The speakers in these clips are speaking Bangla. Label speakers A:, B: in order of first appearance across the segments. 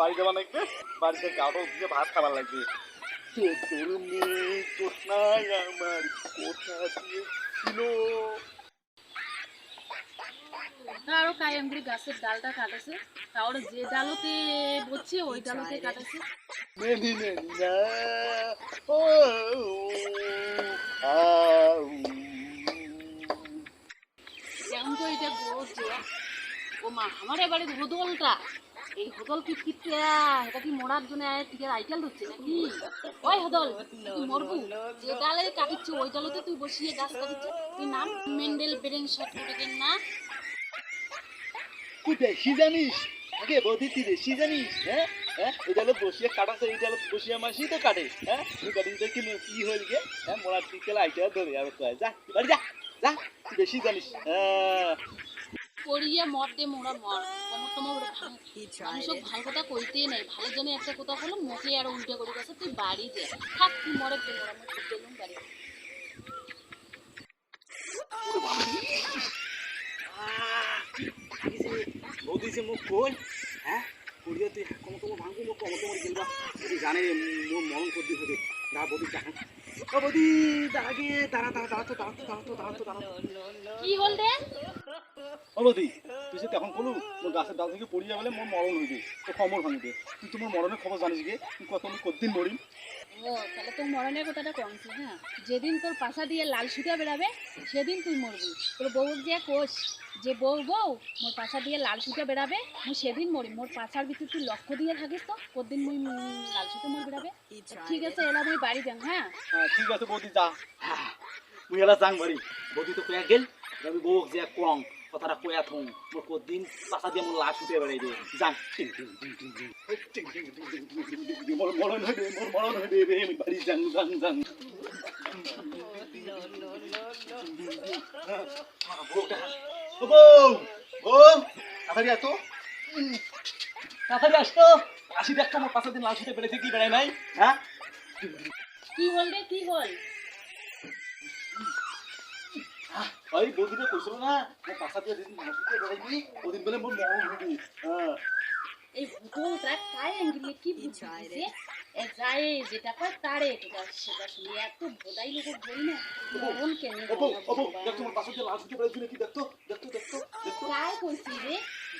A: বাড়ি যাওয়া লাগবে? বাড়িতে ভাত খাবার লাগবে। বেদের মেয়ে জোসনায় আমার কথা দিয়েছিল?
B: আরও কায়ামগুড়ি গাছের ডালটা কাটেছে? তাহলে যে ডালতে বসছে ওই ডালতে কাটেছে
A: ও
B: যেমন তো এটা বলছে ও মা আমার এবারে হোদলটা। এই হোদল কি কিতে এটা কি মরার জন্য টিকের আইটেল হচ্ছে নাকি? ওই হোদল তুই মরবু? যে ডালে কাটিচ্ছে ওই ডালতে তুই বসিয়ে গাছ কাটিচ্ছে। তুই নাম মেন্ডেল বেরেন শটকের না।
A: তুই বেশি জানিস? আগে বৌদি তুই বেশি জানিস হ্যাঁ? হ্যাঁ? এই ডালে বসিয়ে কাটাছে এই ডালে বসিয়ে মাসি তো কাটে হ্যাঁ? তুই কাটিং কি কি হয়ে গে হ্যাঁ? মোড়ার দিকে আইটা ধরে আর তুই যা বাড়ি যা যা তুই বেশি জানিস হ্যাঁ।
B: করিয়ে মর দে মোরা মর। কমর টমর মানুষ ভালো কথা কইতেই নাই ভালো জন্য একটা কথা হলো মুখে আর উল্টা করে গেছে তুই বাড়ি দে থাক তুই মরে দে মোরা মুখ দিলুম বাড়ি।
A: বৌদি যে মুখ কই হ্যাঁ কোনো কোনো ভাঙবো কোনো কোনো গেলবা জানে মরণ করতে হবে না বলি বৌদি দাঁড়াগে দাঁড়া দাঁড়া দাঁড়া তো দাঁড়া তো দাঁড়া তো দাঁড়া তো দাঁড়া তো
B: কি হল রে
A: ও বৌদি তুই যে তখন কলু মোর গাছের ডাল থেকে পড়িয়া গেলে মোর মরণ হইবে তো খবর ভাঙবে তুই তোমার মরণের খবর জানিস গে তুই কত কতদিন মরিম
B: ও তাহলে তোর মরণের কথাটা কমছে হ্যাঁ? যেদিন তোর পাশা দিয়ে লাল সুতা বেরাবে সেদিন তুই মরবি। তোর বউ যে কোষ যে বউ বউ মোর পাশা দিয়ে লাল সুতা বেরাবে মুই সেদিন মরি। মোর পাশার ভিতর তুই লক্ষ্য দিয়ে থাকিস তো কদিন মুই লাল সুতা মোর বেরাবে ঠিক আছে এলা মুই বাড়ি যাম হ্যাঁ?
A: হ্যাঁ ঠিক আছে বৌদি যা। মুই এলা যাং বাড়ি। বৌদি তো কয়া গেল আমি বউক যে কং কথাটা কয়া থং মোর কদিন পাশা দিয়ে মোর লাশ উঠে বেড়াই দে। যাং। মোর মরণ হইবে মোর মরণ হইবে আমি বাড়ি যাং যাং যাং। বউ বউ তাড়াতাড়ি এত তাড়াতাড়ি আসতো আসি দেখতো আমার পাশা দিন লাশ উঠে বেড়াইছে কি বেড়াই নাই? হ্যাঁ?
B: কি হল রে কি হল?
A: ভাই বৌদিটা কইছিল না মই পাশা দিয়ে মাছ উঠে বেড়াইবি ওদিন বেলে মোর মরণ হইবি হ্যাঁ।
B: এই ভূগোলটা কায় অ্যাঙ্গেলে কি বুঝিছে? এ যায় যেটা কয় তারে এটা সেটা শুনে এত বোধাই লোক বই না? মরণ কেন
A: অবো অবো দেখ তোমার পাশা দিয়ে লাশ উঠে বেড়াইছি নাকি? দেখতো দেখতো দেখতো দেখতো।
B: কইছি রে?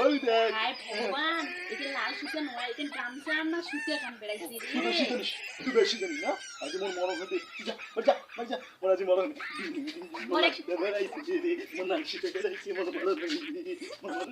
B: ভগবান এটা লাল সুতা নয় এটা গামছা না সুতা কাম বেড়াইছি
A: জানিস তুই বেশি জানিস না? আজ মোর মরণ তুই যা যা যা মোর আজ মরণ
B: মোর
A: বেড়াইছে রে মোর নাম সুতা বেড়াইছি মোর মরণ হইবে মোর মরণ